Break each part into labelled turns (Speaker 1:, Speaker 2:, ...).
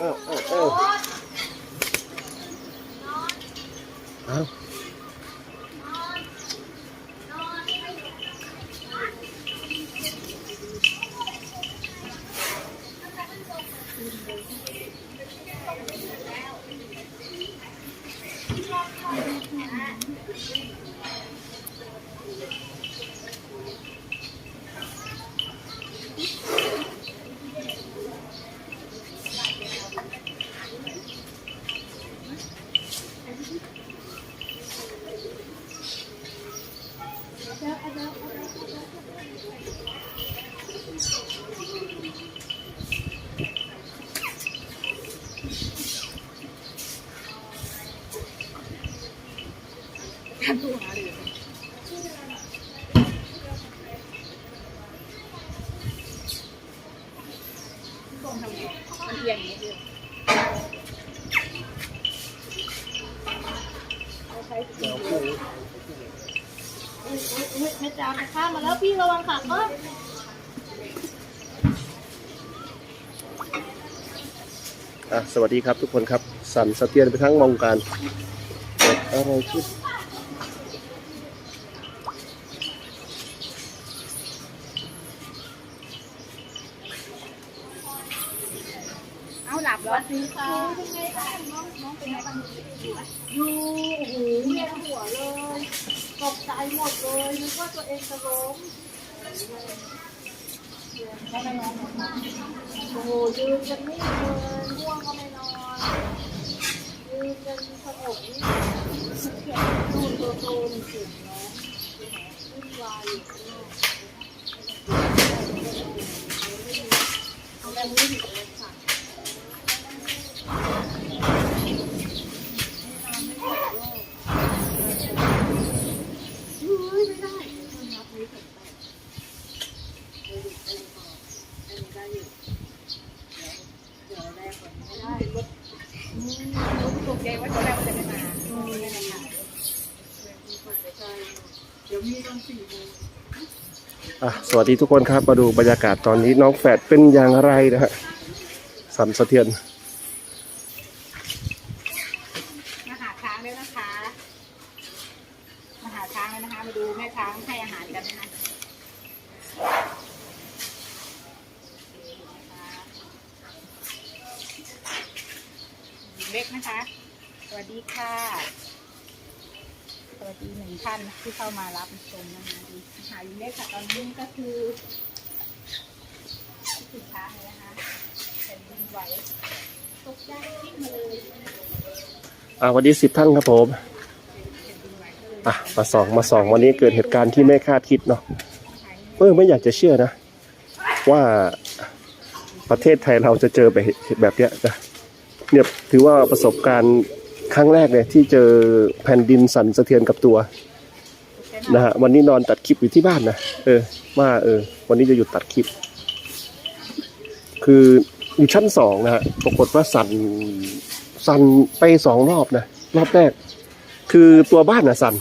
Speaker 1: 哎呦哎 พี่ระวังขาก้อน
Speaker 2: อะสวัสดีครับทุกคนครับ สั่นสะเทือนไปทั้งวงการเกิดอะไรขึ้น
Speaker 1: เอาหลับแล้วสิค่ะเป็นไงบ้างน้องน้องเป็นไงบ้างอยู่โอ้โหเวียนหัวเลย ตกใจหมดเลยนึกว่าตัวเองจะล้มก็ไม่นอนโอ้โหยืนกันไม่เลยง่วงก็ไม่นอนยืนกันสงบนี่เสียงดูนตัวโตนเสียงน้องวุ่นวายอยู่ข้างนอกทำอะไรไม่ถูกเลยค่ะ ตกใจว่าตัวแรกมันจะไม่มาไม่ได้ค่ะเดี๋ยวมีตอน ส
Speaker 2: วัสดีทุกคนครับ มาดูบรรยากาศตอนนี้น้องแฝดเป็นอย่างไรนะฮะสั่นสะเทือน
Speaker 1: มาหาช้างด้วยนะคะ มาหาช้างแล้วนะคะ มาดูแม่ช้างให้อาหารกันนะคะเล็กนะคะ สวัสดีค่ะ สวัสดีหนึ่งท่านที่เข้ามารับชมนะคะดีหาอยู่เล็กค่ะ ตอนนี้ก็คือคิดถึงช้างเลยนะคะแผ่นดิน ไหวตกใจทิ้งมาเลย
Speaker 2: อะวันนี้สิบท่านครับผมอะมาสองมาสองวันนี้เกิดเหตุการณ์ที่ไม่คาดคิดเนาะเออไม่อยากจะเชื่อนะ ว่าประเทศไทยเราจะเจอแบบแบบเนี้ยนะเนี่ยถือว่าประสบการณ์ครั้งแรกเลยที่เจอแผ่นดินสั่นสะเทือนกับตัวนะฮะวันนี้นอนตัดคลิปอยู่ที่บ้านนะเออว่าเออ วันนี้จะหยุดตัดคลิป คือ อยู่ชั้นสองนะฮะปรากฏว่าสั่นสั่นไปสองรอบนะรอบแรก คือตัวบ้านนะสั่น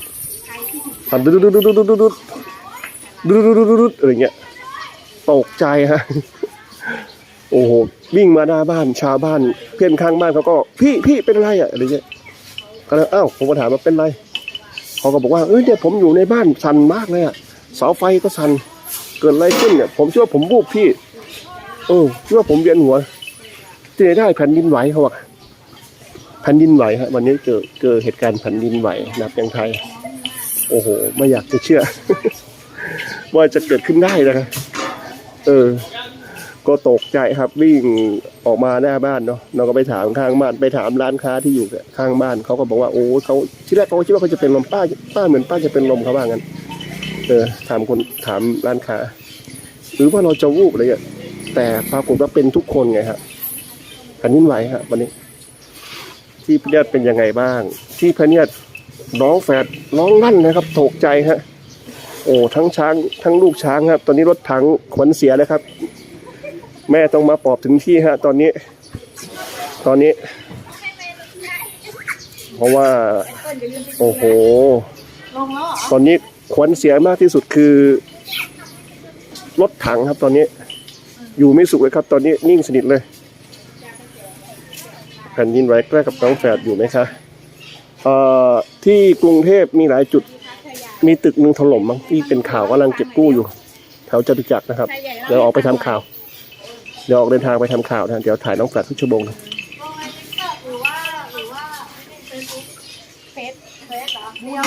Speaker 2: สั่นดุดดุดดุดดุดดุดดุดดุดดุดดุดุดุดอะไรเงี้ยตกใจฮะโอ้โหวิ่งมาหน้าบ้านชาวบ้าน เพื่อนข้างบ้านเขาก็ พี่พี่เป็นไรอะอะไรเงี้ยก็เลยอ้าวผมก็ถามว่าเป็นไรเขาก็บอกว่าเอ้ยเนี่ยผมอยู่ในบ้านสั่นมากเลยอะเสาไฟก็สั่นเกิดอะไรขึ้นเนี่ยผมเชื่อว่าผมบูบพี่ เออเชื่อว่าผมเวียนหัวที่ไหนได้แผ่นดินไหวเขาบอกแผ่นดินไหวฮะวันนี้เกิดเกิดเหตุการณ์แผ่นดินไหวนับยังไทย โอ้โห ไม่อยากจะเชื่อ ว่าจะเกิดขึ้นได้นะครับเออ ก็ตกใจครับวิ่งออกมาหน้าบ้านเนาะเราก็ไปถามข้างบ้านไปถามร้านค้าที่อยู่ข้างบ้านเขาก็บอกว่าโอ้เขาที่แรกเขาคิดว่าเขาจะเป็นลมป้าป้าเหมือนป้าจะเป็นลมเขาว่างั้นเออถามคนถามร้านค้า หรือว่าเราจะวูบอะไรเงี้ย แต่ปรากฏว่าเป็นทุกคนไงครับแผ่นดินไหวฮะวันนี้ ที่พเนียดเป็นยังไงบ้าง ที่พเนียดน้องแฝดร้องลั่นนะครับตกใจฮะโอ้ทั้งช้างทั้งลูกช้างครับ ตอนนี้รถถังขนเสียแล้วครับ แม่ต้องมาปอบถึงที่ฮะ ตอนนี้ ตอนนี้ เพราะว่า โอ้โห ตอนนี้ขวัญเสียมากที่สุดคือ รถถังครับตอนนี้ อยู่ไม่สุขเลยครับ ตอนนี้นิ่งสนิทเลยแผ่นดินไหวใกล้กับน้องแฝดอยู่ไหมคะที่กรุงเทพมีหลายจุดมีตึกหนึ่งถล่มมั้งที่เป็นข่าวกำลังเก็บกู้อยู่ แถวจตุจักรนะครับ เดี๋ยวออกไปทำข่าว เดี๋ยวออกเดินทางไปทำข่าวนะเดี๋ยวถ่ายน้องแฝดทุกชั่วโมงนะ
Speaker 1: ลงในติ๊กต็อกหรือว่าหรือว่าเฟซเฟซเหรอเดีย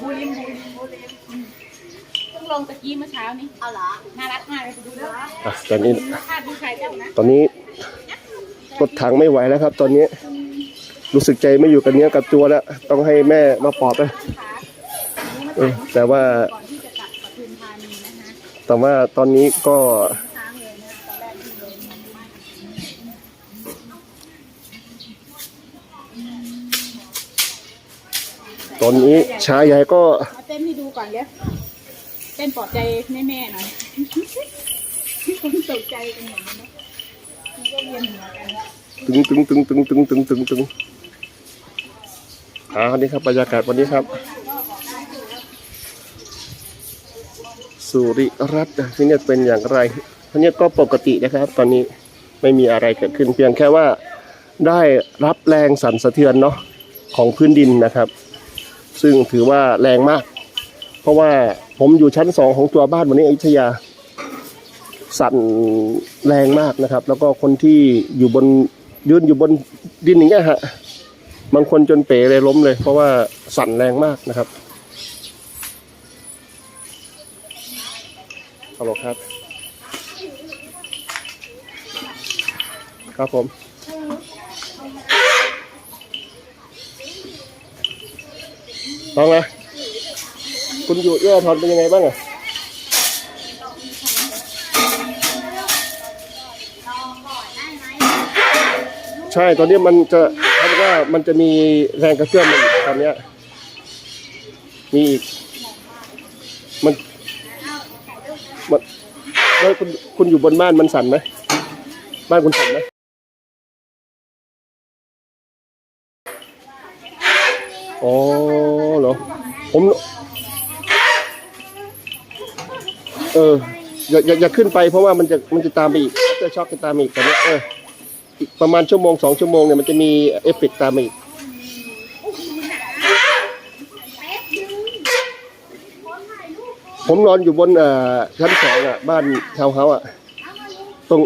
Speaker 1: บูลิมบูลิมบูลิม
Speaker 3: เพิ่ง ลงตะกี้เมื่อเช้านี้
Speaker 1: เอาเหรอ
Speaker 3: น่ารักมากเลยไปดูด้วย
Speaker 2: อะตอนนี้
Speaker 3: คาดดูใครเจ้านะ
Speaker 2: ตอนนี้รถถังไม่ไหวแล้วครับ ตอนนี้ รู้สึกใจไม่อยู่กับเนื้อกับตัวแล้ว ต้องให้แม่มาปลอบเลยเออแต่ว่า
Speaker 3: ก่อนที่จะกลับปทุมธานีนะคะ
Speaker 2: แต่ว่าตอนนี้ก็
Speaker 3: ค้างเลยนะตอนแรกที่เลยมันมาก
Speaker 2: ตอนนี้ชายใหญ่ก็
Speaker 3: มาเต้นให้ดูก่อนเดี๋ยวเต้นปลอบใจแม่ๆหน่อยคนตกใจกันหมดเลยนะมันก็เวียนหัวกัน
Speaker 2: ตึงตึงตึงตึงตึงตึงตึงตึงอ่านี่ครับบรรยากาศวันนี้ครับ สุริรัตน์ที่เนี่ยเป็นอย่างไรที่เนี่ยก็ปกตินะครับ ตอนนี้ไม่มีอะไรเกิดขึ้นเพียงแค่ว่าได้รับแรงสั่นสะเทือนเนาะของพื้นดินนะครับ ซึ่งถือว่าแรงมาก เพราะว่า ผมอยู่ชั้นสองของตัวบ้านวันนี้อยุธยา สั่นแรงมากนะครับ แล้วก็คนที่อยู่บนยืนอยู่บนดินอย่างเงี้ยฮะบางคนจนเป๋เลยล้มเลย เพราะว่าสั่นแรงมากนะครับฮัลโหลครับ ครับผมต้องนะ คุณอยู่เอื้อทอนเป็นยังไงบ้างอะใช่ตอนนี้มันจะเขาบอกว่ามันจะมีแรงกระเพื่อมมันตอนเนี้ยมีอีกมันมันแล้วคุณคุณอยู่บนบ้านมันสั่นไหมบ้านคุณสั่นไหมอ๋อเหรอผม เอออย่าอย่าอย่าขึ้นไปเพราะว่ามันจะมันจะตามไปอีกจะช็อกจะตามมาอีกแตอนเนี้ยเอออีกประมาณชั่วโมงสองชั่วโมงเนี่ยมันจะมีเอฟเฟกต์ตามมาอีกผมนอนอยู่บนเอ่อชั้นสองอะ บ้านชาวเขาอะ ตรง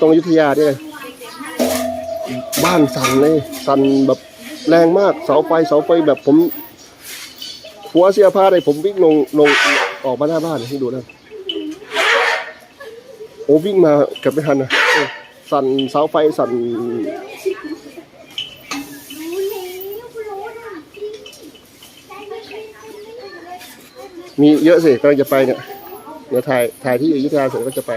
Speaker 2: ตรงอยุธยาเนี่ยบ้านสั่นเลยสั่นแบบแรงมากเสาไฟเสาไฟแบบผมหัวเสียผ้าเลยผมวิ่งลงลง ออกมาหน้าบ้านให้ดูนะโอ้วิ่งมาเกือบไม่ทันนะสั่นเสาไฟสั่นมีเยอะสิกำลังจะไปเนี่ยเดี๋ยวถ่ายถ่ายที่อยุธยาเสร็จก็จะไป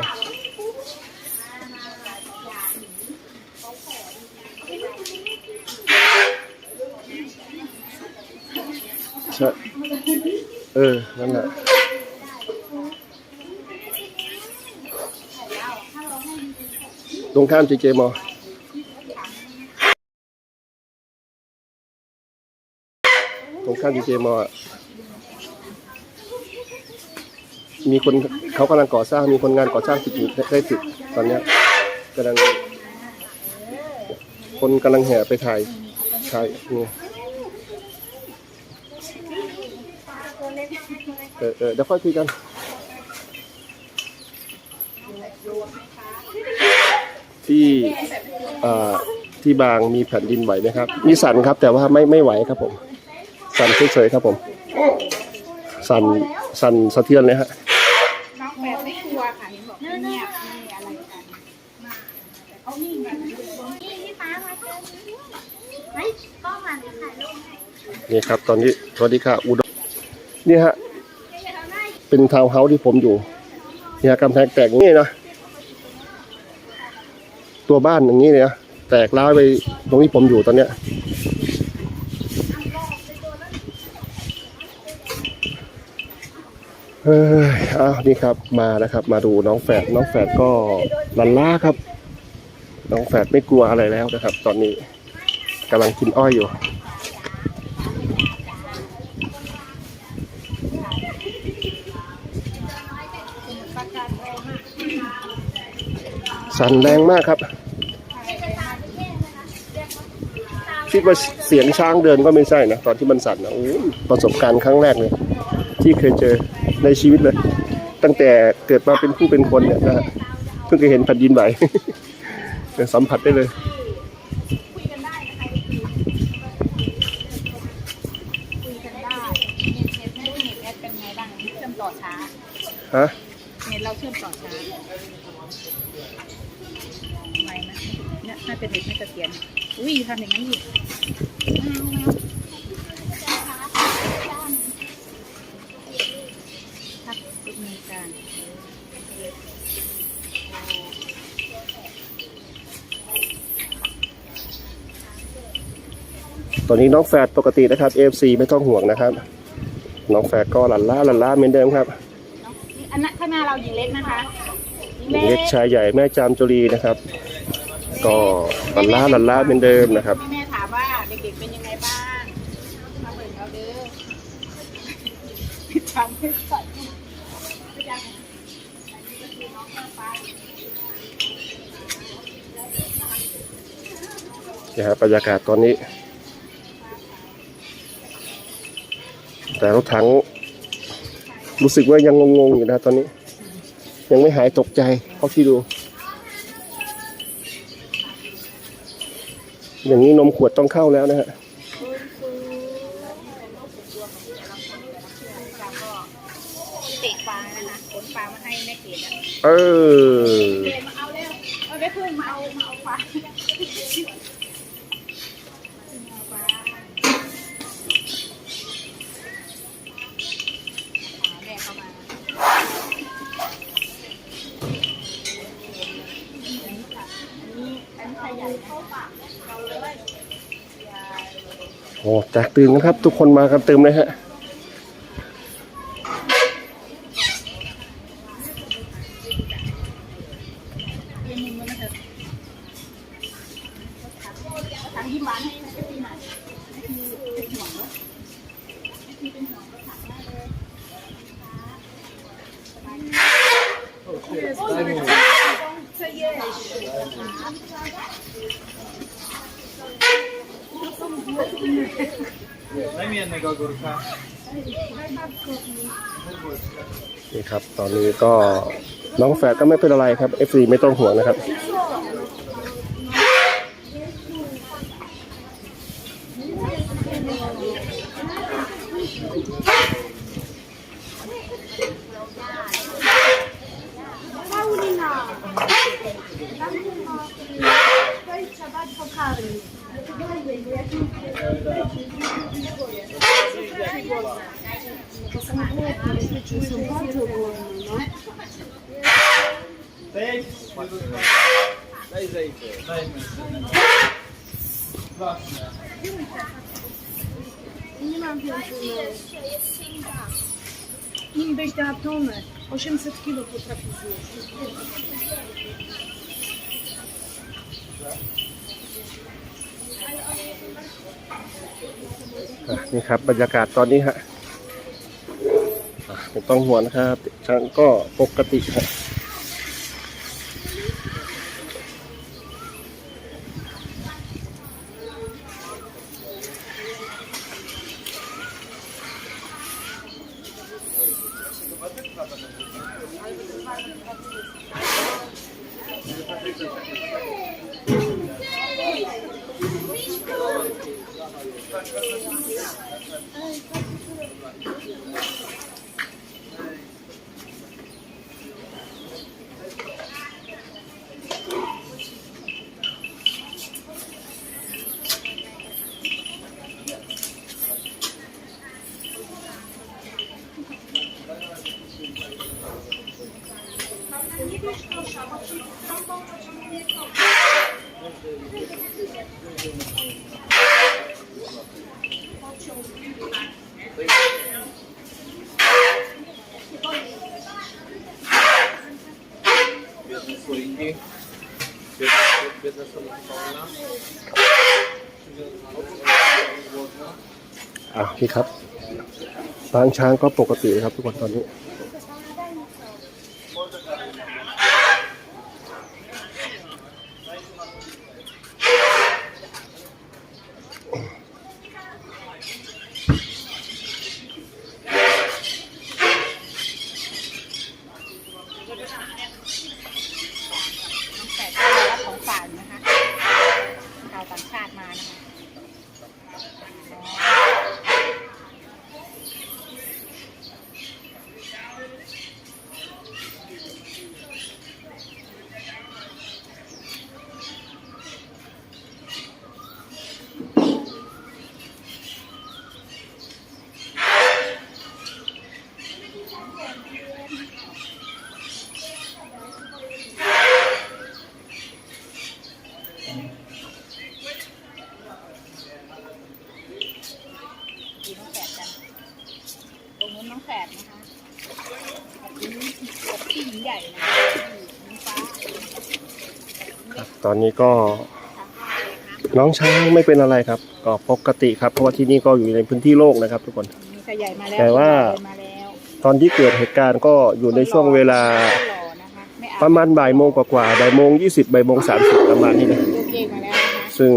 Speaker 2: ใช่ เออ นั่นแหละ ตรงข้ามเจเจมอตรงข้ามเจเจมอมีคนเขากำลังก่อสร้างมีคนงานก่อสร้างติดอยู่ได้ติดตอนนี้กำลังคนกำลังแห่ไปถ่ายถ่ายนี่เออเออเดี๋ยวค่อยคุยกัน ที่อ่า ที่บางมีแผ่นดินไหวไหมครับ มีสั่นครับ แต่ว่าไม่ไม่ไหวครับผม สั่นเฉยๆครับผม สั่นสั่นสะเทือนเลยฮะ
Speaker 3: น้องแบบไม่กลัวค่ะเห็นบอกเงียบไม่อะไรกันแต่เขานิ่งกัน
Speaker 1: นี่พี่ฟ้ามาเจอเฮ้ยกล้องหลังถ่ายรูป
Speaker 2: นี่ครับ ตอนนี้สวัสดีค่ะอุดมนี่ฮะเป็นทาวน์เฮาส์ที่ผมอยู่เนี่ยกำแพงแตกนี่นะ ตัวบ้านอย่างนี้เลยนะแตกร้าวไปตรงที่ผมอยู่ตอนเนี้ยเฮ้ยอ้าวนี่ครับมานะครับ มาดูน้องแฝดน้องแฝดก็ลันล่าครับ น้องแฝดไม่กลัวอะไรแล้วนะครับ ตอนนี้กำลังกินอ้อยอยู่ สั่นแรงมากครับ คิดว่าเสียงช้างเดินก็ไม่ใช่นะ ตอนที่มันสั่นนะโอ้ยประสบการณ์ครั้งแรกเลยที่เคยเจอในชีวิตเลย ตั้งแต่เกิดมาเป็นผู้เป็นคนเนี่ยนะฮะเพิ่งเคยเห็นแผ่นดินไหวสัมผัสได้เลย
Speaker 3: คุยกันได้นะคะคุยกันได้เน็ตเน็ตไม่รู้เน็ตแอดเป็นไงบ้างเชื่อมต่อช้า
Speaker 2: ฮะ
Speaker 3: เน็ตเราเชื่อมต่อช้าไวนะ เนี่ยน่าจะเด็กไม่เสถียรอุ้ยทำอย่างนั้นอีกทักเทคนิคการ
Speaker 2: ตอนนี้น้องแฝดปกตินะครับ AFC ไม่ต้องห่วงนะครับ น้องแฝดก็หลั่นล้าหลั่นล้าเหมือนเดิมครับ
Speaker 3: เนาะนี่อันนั้นข้างหน้าเราหญิงเล็กนะคะหญิง
Speaker 2: เล็กชายใหญ่แม่จามจุรีนะครับ ก็หลั่นล้าหลั่นล้าเหมือนเดิมนะครับ
Speaker 3: แม่ถามว่าเด็กๆเป็นยังไงบ้างมาเบิ่งเราเด้อจำไม่ได้ไม่ได้อันนี้ก็คือน้องข้าวฟ้า
Speaker 2: นี่ครับบรรยากาศตอนนี้ แต่รถถังรู้สึกว่ายังงงๆอยู่นะตอนนี้ ยังไม่หายตกใจเท่าที่ดู อย่างนี้นมขวดต้องเข้าแล้วนะฮะ
Speaker 3: เตะปลาแล้วนะขนปลามาให้แม่เกดอะ
Speaker 2: เออ
Speaker 3: เกดมาเอาแล้วเอาได้พึ่งมาเอามาเอาปลาแม่เข้ามา อันนี้อันนี้ใครใหญ่เข้าปากเราเลย
Speaker 2: โอ้แตกตื่นกันครับ ทุกคนมากันเต็มเลยฮะ
Speaker 3: เรียนมุมมันเถอะทางยิ้มหวานให้นะพี่หน่อยให้พี่เป็นห่วงเนาะให้พี่เป็นห่วงก็ถามได้เลย
Speaker 4: Daj mi jednego górka.
Speaker 2: นี่ครับ ต อนนี้ก็น้องแฝดก็ไม่เป็นอะไรครับ FC ไม่ต้องห่วงนะครับ
Speaker 1: Paulina! To jest trzeba pokarmić. To są głodne, to są bardzo głodne, no.
Speaker 4: Daj. Daj zejdzie. Dajmy. Proszę.
Speaker 1: Nie mam więcej. Nim wejść na tonę. 800 kilo potrafi zjeść.
Speaker 2: อะนี่ครับบรรยากาศตอนนี้ฮะ อะไม่ต้องห่วงนะครับช้างก็ปกติครับ
Speaker 4: เอะ
Speaker 2: นี่ครับปางช้างก็ปกติครับทุกคนตอนนี้ ครับ ตอนนี้ก็น้องช้างไม่เป็นอะไรครับ ก็ปกติครับ เพราะว่าที่นี่ก็อยู่ในพื้นที่โล่งนะครับ ทุกคน
Speaker 3: มีขยายมาแล้ว
Speaker 2: แต่ว่า
Speaker 3: ขยยมาแล้ว
Speaker 2: ตอนที่เกิดเหตุการณ์ก็อยู่ในช่วงเวลา
Speaker 3: หล่อนะคะไม่เอา
Speaker 2: ประมาณบ่ายโมงกว่าๆบ่ายโมงยี่สิบบ่ายโมงสามสิบประมาณนี้นะ
Speaker 3: ดูเกงมาแล้วนะคะ
Speaker 2: ซึ่ง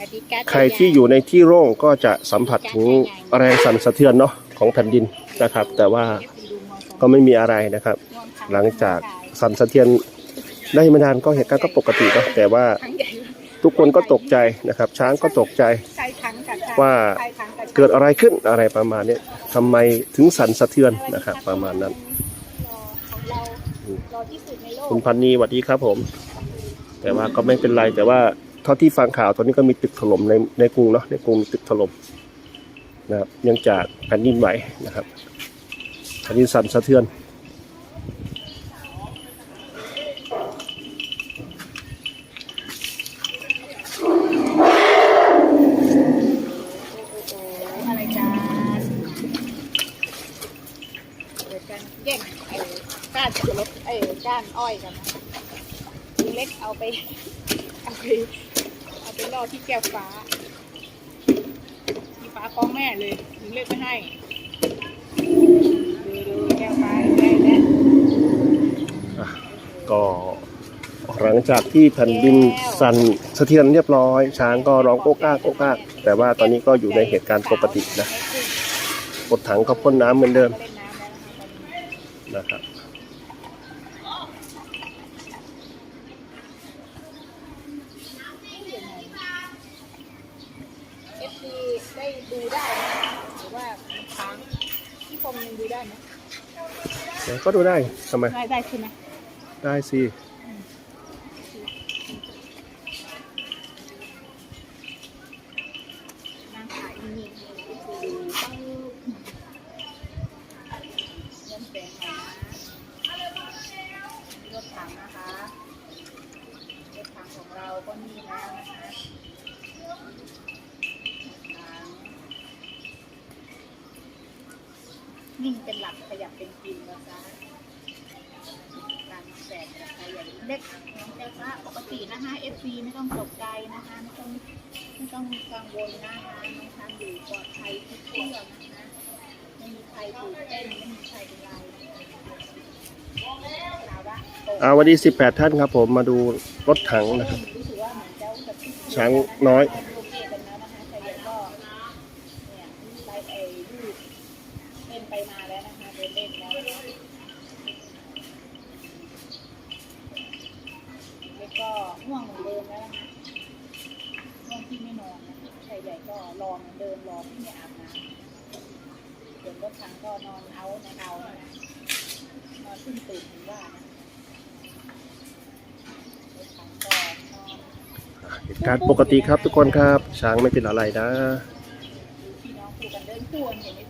Speaker 3: อธิการ
Speaker 2: ใครที่อยู่ในที่โล่งก็จะสัมผัสถึงแรงสั่นสะเทือนเนาะของแผ่นดินนะครับ แต่ว่าก็ไม่มีอะไรนะครับ หลังจากสั่นสะเทือน ได้ไม่นานก็เหตุการณ์ก็ปกติเนาะแต่ว่า
Speaker 3: ทั้งใหญ่
Speaker 2: ทุกคนก็ตกใจนะครับ ช้างก็ตกใจ
Speaker 3: ใครทั้งกับใคร
Speaker 2: ว่า
Speaker 3: ใครทั้งกับใคร
Speaker 2: เกิดอะไรขึ้นอะไรประมาณนี้ทำไมถึงสั่นสะเทือนนะครับ ประมาณนั้น
Speaker 3: รอของเรารอที่สุดในโลก
Speaker 2: คุณพันนีสวัสดีครับผม แต่ว่าก็ไม่เป็นไรแต่ว่าเท่าที่ฟังข่าวตอนนี้ก็มีตึกถล่มในในกรุงเนาะในกรุงมีตึกถล่มนะครับเนื่องจากแผ่นดินไหวนะครับแผ่นดินสั่นสะเทือน
Speaker 3: อะไรกันเกิดการแย่งไอ้ก้านสับปะรดไอ้ก้านอ้อยกันนะคะลุงเล็กเอาไปเอาไปเอาไปล่อที่แก้วฟ้าที่ฟ้าฟ้องแม่เลยลุงเล็กไม่ให้ดูดูแก้วฟ้าได้แล้ว
Speaker 2: ก็หลังจากที่แผ่นดินสั่นสะเทือนเรียบร้อย ช้างก็ร้องโก๊กก้ากโก๊กก้ากแต่ว่าตอนนี้ก็อยู่ในเหตุการณ์ปกตินะกดถังก็พ่นน้ำเหมือนเดิม
Speaker 3: เล่นน้ำแล้วนะคะตอนนี้
Speaker 2: นะครับ
Speaker 3: เอฟซีได้ดูได้ไหมหรือว่ามันค้างที่คมยังดูได้ไหม
Speaker 2: แต่ ก็ดูได้ทำไม
Speaker 3: ได้ได้ใช่ไหม
Speaker 2: ได้สิ
Speaker 3: นางขายนี่นี่คือต้องเริ่มแปลงหน่อยนะรถถังนะคะรถถังของเราก็นี่แล้วนะคะถัง นิ่งเป็นหลักขยับเป็นกินนะจ๊ะการแสกใครอย่างเล็กน้องแก้วฟ้าปกตินะคะ FC ไม่ต้องตกใจนะคะไม่ต้องไม่ต้องกังวลนะคะน้องทำอยู่ปลอดภัยทุกเรื่องนะคะไม่มีใครตื่นเต้นไม่มีใครเป็นไรอ่าโต
Speaker 2: อาวันนี้18 ท่านครับผมมาดูรถถังนะครับ ช้างน้อย
Speaker 3: โอเคกันแล้วนะคะแต่ยังก็เนี่ยไลฟ์ไอ้ลูกเล่นไปมาแล้วนะคะเดินเล่นแล้วแล้วก็ง่วงเหมือนเดิมแล้วนะคะง่วงที่ไม่นอนนะคะชายใหญ่ ก็รอเหมือนเดิมรอที่ไม่อาบน้ำเดี๋ยวรถถังก็นอนเอาในเอานะนอนขึ้นตื่นถึงว่านะรถถังก็นอน
Speaker 2: เหตุการณ์ปกติครับทุกคนครับ ช้างไม่เป็นอะไรนะ
Speaker 3: พี่น้องคู่กันเดินคู่กันเห็นไหม